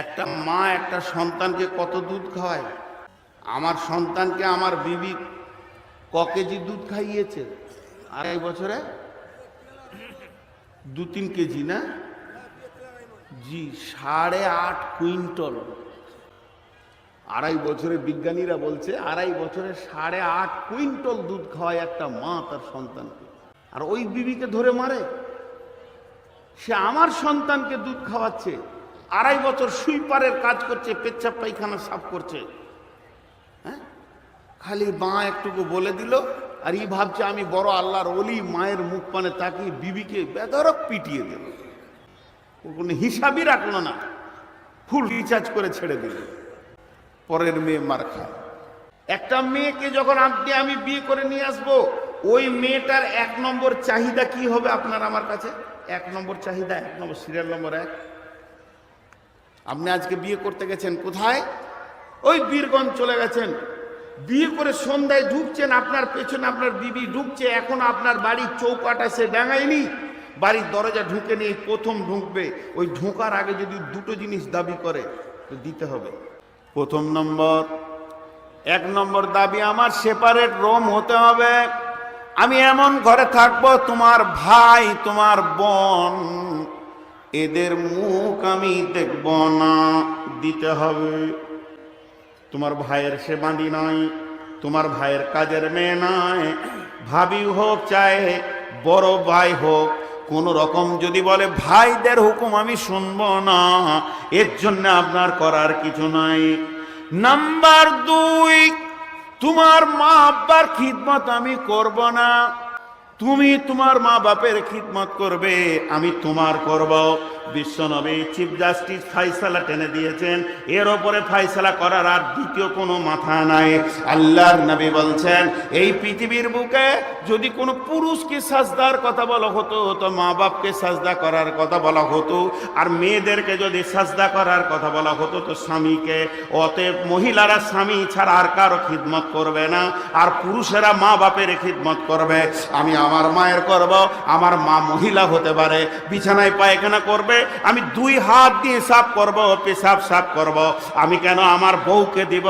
একটা মা, একটা সন্তানকে কত দুধ খাওয়ায়? আমার সন্তানকে আমার বিবি ক কেজি দুধ খাইয়েছে? আড়াই বছরে? দু তিন কেজি না? জি, সাড়ে আট কুইন্টল। আড়াই বছরে বিজ্ঞানীরা বলছে, আড়াই বছরে সাড়ে আট কুইন্টল দুধ খাওয়ায় একটা মা তার সন্তানকে। আর ওই বিবিকে ধরে মারে। সে আমার সন্তানকে দুধ খাওয়াচ্ছে। আড়াই বছর সুইপারের কাজ করছে, পেচ্ছাপ পায়খানা সাফ করছে। হ্যাঁ? খালি মা একটুকু বলে দিল, আর ই ভাবছে আমি বড় আল্লাহর অলি মায়ের মুখ পানে তাকিয়ে বিবিকে বেদরক পিটিয়ে দিল কোনো হিসাবই রাখল না। ফুল রিচার্জ করে ছেড়ে দিল। পরের মেয়ে মার খায়। একটা মেয়েকে যখন আপনি আমি বিয়ে করে নিয়ে আসব, ওই মেয়েটার এক নম্বর চাহিদা কি হবে আপনার আমার কাছে? এক নম্বর চাহিদা, এক নম্বর সিরিয়াল নম্বর এক। আপনি আজকে বিয়ে করতে গেছেন কোথায়? ওই বীরগঞ্জ চলে গেছেন। বিয়ে করে সন্ধ্যায় ঢুকছেন, আপনার পেছনে আপনার বিবি ঢুকছে, এখন আপনার বাড়ির চৌকাটা সে ডাঙায়নি। বাড়ির দরজা ঢুকে নিয়ে প্রথম ঢুকবে। ওই ঢোকার আগে যদি দুটো জিনিস দাবি করে, তো দিতে হবে। প্রথম নম্বর, এক নম্বর দাবি, আমার সেপারেট রুম হতে হবে। আমি এমন ঘরে থাকব, তোমার ভাই, তোমার বোন এদের মুখ আমি দেখব না, দিতে হবে। তোমার ভাইয়ের সে বাঁধি নয় তোমার ভাইয়ের কাজের মেয়ে নয় ভাবি হোক চাই বড় ভাই হোক, কোন রকম যদি বলে, ভাইদের হুকুম আমি শুনব না, এর জন্য আপনার করার কিছু নাই। নাম্বার দুই, তোমার মা আব্বার খিদমত আমি করব না। তুমি তোমার মা বাপের খিদমত করবে আমি তোমার করব। বিশ্বনবী চিফ জাস্টিস ফাইসালা টেনে দিয়েছেন। এর ওপরে ফাইসালা করার আর দ্বিতীয় কোনো মাথা নাই। আল্লাহর নবী বলছেন, এই পৃথিবীর বুকে যদি কোনো পুরুষকে সাজদার কথা বলা হতো, তো মা বাপকে সাজদা করার কথা বলা হতো। আর মেয়েদেরকে যদি সাজদা করার কথা বলা হতো, তো স্বামীকে। অতএব মহিলারা স্বামী ছাড়া আর কারও খিদমত করবে না, আর পুরুষেরা মা বাপের খিদমত করবে। আমি আমার মায়ের করব, আমার মা মহিলা হতে পারে, বিছানায় পায়খানা করবে আমি দুই হাত দিয়ে সাফ করব, পেশাব সাফ করব। আমি কেন আমার বউকে দিব?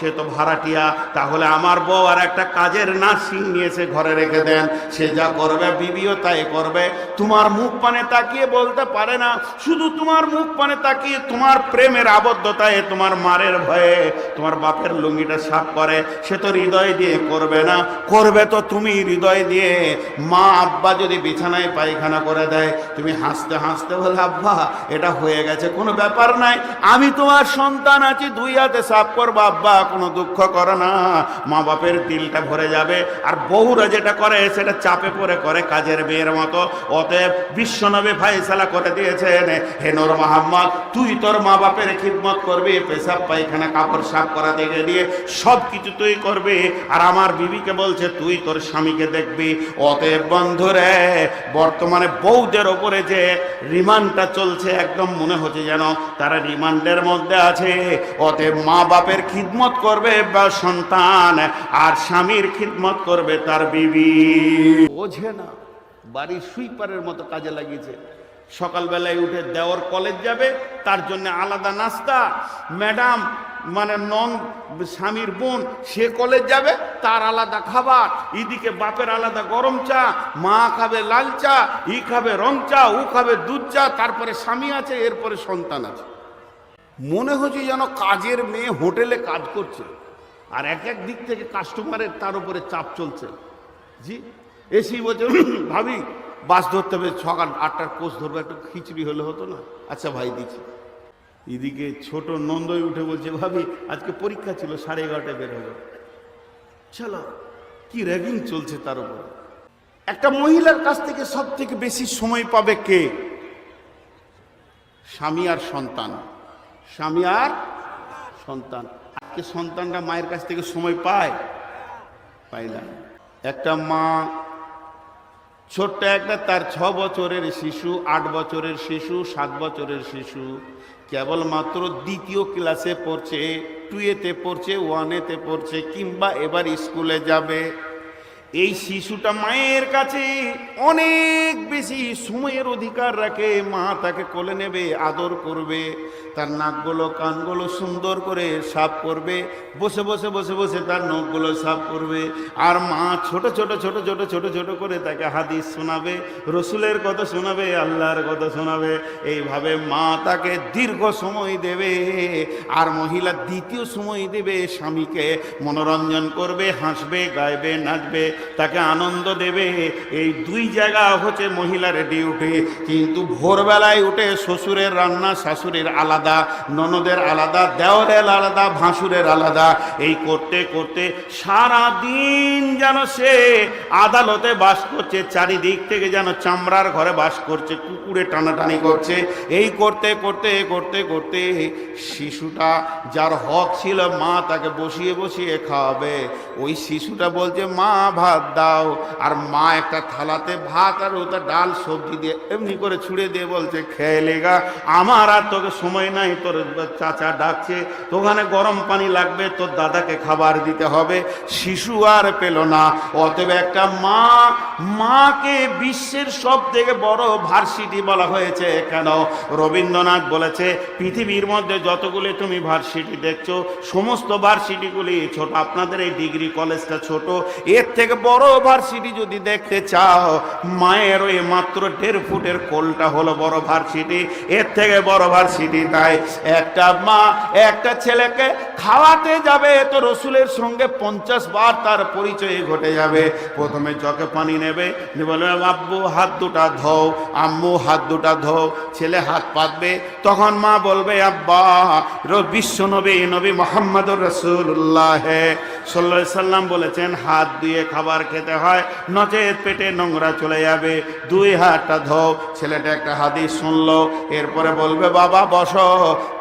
সে তো ভাড়াটিয়া। তাহলে আমার বউ আর একটা কাজের নার্সিং নিয়েছে, ঘরে রেখে দেন। সে যা করবে, বিবিও তাই করবে। তোমার মুখ পানে তাকিয়ে বলতে পারে না। শুধু তোমার মুখ পানে তাকিয়ে তোমার প্রেমের আবদ্ধতায় তোমার মারের ভয়ে তোমার বাপের লুঙ্গিটা সাফ করে। সে তো হৃদয় দিয়ে করবে না। করবে তো তুমি হৃদয় দিয়ে। মা আব্বা যদি বিছানায় পায়খানা করে দেয়, তুমি হাসতে হাসতে বলে আব্বা, এটা হয়ে গেছে, কোনো ব্যাপার নাই। আমি তোমার সন্তান আছি, দুই হাতে সাফ করব, আব্বা, কোনো দুঃখ করে না। মা বাপের দিলটা ভরে যাবে। আর বহুরা যেটা করে, সেটা চাপে পড়ে করে কাজের মেয়ের মতো। অতএব বিশ্বনবী ফাইসালা করে দিয়েছেন হেনর মোহাম্মদ, তুই তোর মা বাপের খিদমত করবি, পেশাব, পায়খানা, কাপড় সাফ করা থেকে দিয়ে সব কিছু তুই করবি। আর আমার বিবিকে বলছে, তুই তোর স্বামীকে দেখবি। অতএব বন্ধুরে, বর্তমানে বৌদের ওপরে যে রিমান্ডটা চলছে, একদম মনে হচ্ছে যেন তারা রিমান্ডের মধ্যে আছে। অতএব মা বাপের খিদমত করবে বা সন্তান, আর স্বামীর খিদমত করবে তার বিবি। বোঝে না, বাড়ির সুইপারের মতো কাজে লাগিয়েছে। সকালবেলায় উঠে দেওয়ার কলেজ যাবে, তার জন্য আলাদা নাস্তা। ম্যাডাম মানে নন স্বামীর বোন, সে কলেজ যাবে, তার আলাদা খাবার। এদিকে বাপের আলাদা গরম চা, মা খাবে লাল চা, ই খাবে রং চা, ও খাবে দুধ চা, তারপরে স্বামী আছে, এরপরে সন্তান আছে। মনে হচ্ছে যেন কাজের মেয়ে হোটেলে কাজ করছে। আর এক এক দিক থেকে কাস্টমারের তার উপরে চাপ চলছে। জি, এসি বলছে, ভাবি বাস ধরতে হবে সকাল আটটার কোচ ধরবো, একটু খিচড়ি হলে হতো না? আচ্ছা ভাই, দিচ্ছি। এদিকে ছোট নন্দই উঠে বলছে, ভাবি, আজকে পরীক্ষা ছিল, সাড়ে এগারোটায় বের হবে চলো কি র্যাগিং চলছে তার উপর। একটা মহিলার কাছ থেকে সব থেকে বেশি সময় পাবে কে? স্বামী আর সন্তান। স্বামী আর সন্তান। আজকে সন্তানরা মায়ের কাছ থেকে সময় পায় না। একটা মা ছোট্ট একটা তার ছ বছরের শিশু, আট বছরের শিশু, সাত বছরের শিশু, কেবলমাত্র দ্বিতীয় ক্লাসে পড়ছে টুয়েতে পড়ছে ওয়ানেতে পড়ছে, কিংবা এবার স্কুলে যাবে। এই শিশুটা মায়ের কাছে অনেক বেশি সময়ের অধিকার রাখে। মা তাকে কোলে নেবে, আদর করবে, তার নাকগুলো, কানগুলো সুন্দর করে সাফ করবে, বসে বসে বসে বসে তার নখগুলো সাফ করবে। আর মা ছোট ছোট ছোট ছোট ছোট ছোট করে তাকে হাদিস শোনাবে, রসুলের কথা শোনাবে, আল্লাহর কথা শোনাবে। এইভাবে মা তাকে দীর্ঘ সময় দেবে আর মহিলা দ্বিতীয় সময় দেবে স্বামীকে। মনোরঞ্জন করবে, হাসবে, গাইবে, নাচবে। তাকে আনন্দ দেবে। এই দুই জায়গা হচ্ছে মহিলার ডিউটি। কিন্তু ভোরবেলায় উঠে শ্বশুরের রান্না শাশুড়ির আলাদা, ননদের আলাদা দেওয়ারের আলাদা, ভাসুরের আলাদা। এই করতে করতে সারা দিন যেন সে আদালতে বাস করছে, চারিদিক থেকে যেন চামড়ার ঘরে বাস করছে, কুকুরে টানাটানি করছে। এই করতে করতে করতে করতে শিশুটা যার হক ছিল মা তাকে বসিয়ে বসিয়ে খাওয়াবে। ওই শিশুটা বলছে, মা ভাত দাও, আর মা একটা থালাতে ভাত আর ওটা ডাল সবজি দিয়ে এমনি করে ছুঁড়ে দিয়ে বলছে, খেয়ে লেগা আমার আর তোকে সময় নাই, তোর চাচা ডাকছে তো ওখানে গরম পানি লাগবে, তোর দাদাকে খাবার দিতে হবে। শিশু আর পেল না, অতএব একটা মা, মাকে বিশ্বের সব থেকে বড় ভার্সিটি বলা হয়েছে কেন? রবীন্দ্রনাথ বলেছে, পৃথিবীর মধ্যে যতগুলি তুমি ভার্সিটি দেখছ, সমস্ত ভার্সিটিগুলি ছোট, আপনাদের এই ডিগ্রি কলেজটা ছোট, এর থেকে বড় ভার্সিটি যদি দেখতে চাও, মায়ের ওই মাত্র দেড় ফুটের কোলটা হলো বড় ভার্সিটি এর থেকে বড় ভার্সিটি তাই একটা মা, একটা ছেলেকে খাওয়াতে যাবে তো রসুলের সঙ্গে পঞ্চাশ বার তার পরিচয় ঘটে যাবে। প্রথমে চকে পানি নেবে বলবে, আব্বু, হাত দুটা ধোও, আম্মু, হাত দুটা ধোও, ছেলে হাত পাতবে। তখন মা বলবে, আব্বা বিশ্ব নবী নবী মোহাম্মদুর রসুল্লাহ সাল্লাহ সাল্লাম বলেছেন, হাত দিয়ে খাবার খেতে হয়, নচেত পেটে নোংরা চলে যাবে। দুই হাতটা ধোও, ছেলেটা একটা হাদিস শুনলো, এরপরে বলবে, বাবা, বসো।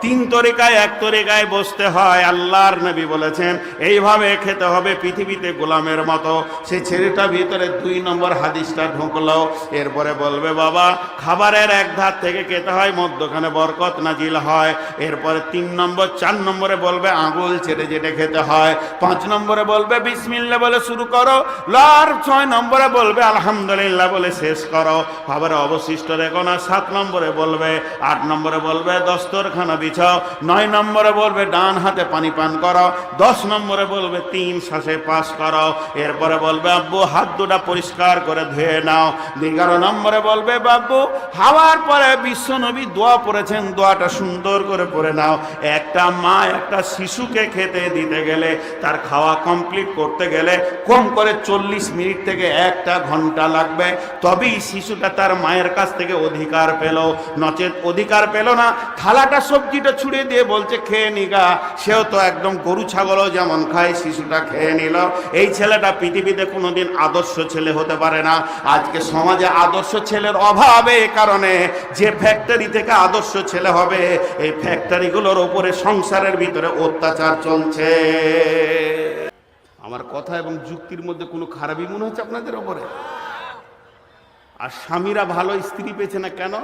তিন তরিকায়, এক তরিকায় বসতে হয়, আল্লাহর নবী বলেছেন, এইভাবে খেতে হবে পৃথিবীতে গোলামের মতো। সেই ছেলেটা ভিতরে দুই নম্বর হাদিসটা ঢুকলো, এরপরে বলবে, বাবা, খাবারের এক ধার থেকে খেতে হয়, মধ্যখানে বরকত নাজিল হয়। এরপরে তিন নম্বর, চার নম্বরে বলবে, আঙুল ছেড়ে যেটা খেতে হয়। পাঁচ নম্বরে বলবে, বিসমিল্লা বলে শুরু করো লার ছয় নম্বরে বলবে, আলহামদুলিল্লাহ বলে শেষ করো। খাবারে অবশিষ্ট রেখো না, সাত নম্বরে বলবে, আট নম্বরে বলবে, দস্তরখানা বিছাও। নয় নম্বরে বলবে, ডান হাতে পানি পান করো। দশ নম্বরে বলবে, তিন শ্বাসে পাস করো। এরপরে বলবে, আব্বু, হাত দুটা পরিষ্কার করে ধুয়ে নাও। এগারো নম্বরে বলবে বাব্বু হাওয়ার পরে বিশ্ব নবী দোয়া পড়েছেন, দোয়াটা সুন্দর করে পড়ে নাও। একটা মা একটা শিশুকে খেতে দিতে গেলে, তার খাওয়া কমপ্লিট করতে গেলে, কম করে চল্লিশ মিনিট থেকে একটা ঘণ্টা লাগবে। তবেই শিশুটা তার মায়ের কাছ থেকে অধিকার পেল। নচেত অধিকার পেল না, থালাটা সবজিটা ছুড়ে দিয়ে বলছে, খেয়ে নিগা সেও তো একদম গরু ছাগলও যেমন খায়, শিশুটা খেয়ে নিল। এই ছেলেটা পৃথিবীতে কোনোদিন আদর্শ ছেলে হতে পারে না। আজকে সমাজে আদর্শ ছেলের অভাবে এ কারণে যে ফ্যাক্টরি থেকে আদর্শ ছেলে হবে, এই ফ্যাক্টরিগুলোর ওপরে সংসারের ভিতরে অত্যাচার চলছে। আমার কথা এবং যুক্তির মধ্যে কোনো খারাপই মনে হচ্ছে আপনাদের ওপরে? আর স্বামীরা ভালো স্ত্রী পেয়েছে না কেন?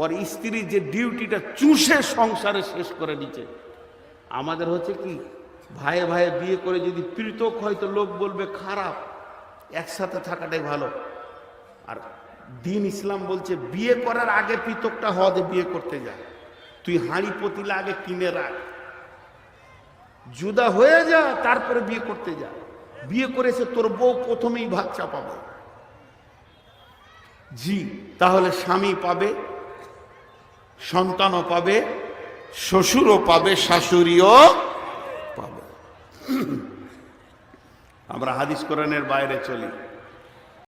ওর স্ত্রীর যে ডিউটিটা চুষে সংসারে শেষ করে দিচ্ছে আমাদের হচ্ছে কি, ভাইয়ে ভাইয়ে বিয়ে করে যদি পৃথক হয় তো লোক বলবে খারাপ, একসাথে থাকাটাই ভালো। আর দিন ইসলাম বলছে, বিয়ে করার আগে পৃথকটা হদে বিয়ে করতে যায় তুই হাঁড়ি পতিলা আগে কিনে রাখ। জুদা হয়ে যা, তারপরে বিয়ে করতে যা। বিয়ে করেছে তোর বউ প্রথমেই ভাত চাপাবে। জি, তাহলে স্বামী পাবে, সন্তানও পাবে, শ্বশুরও পাবে, শাশুড়িও পাবে। আমরা হাদিস কোরআনের বাইরে চলি।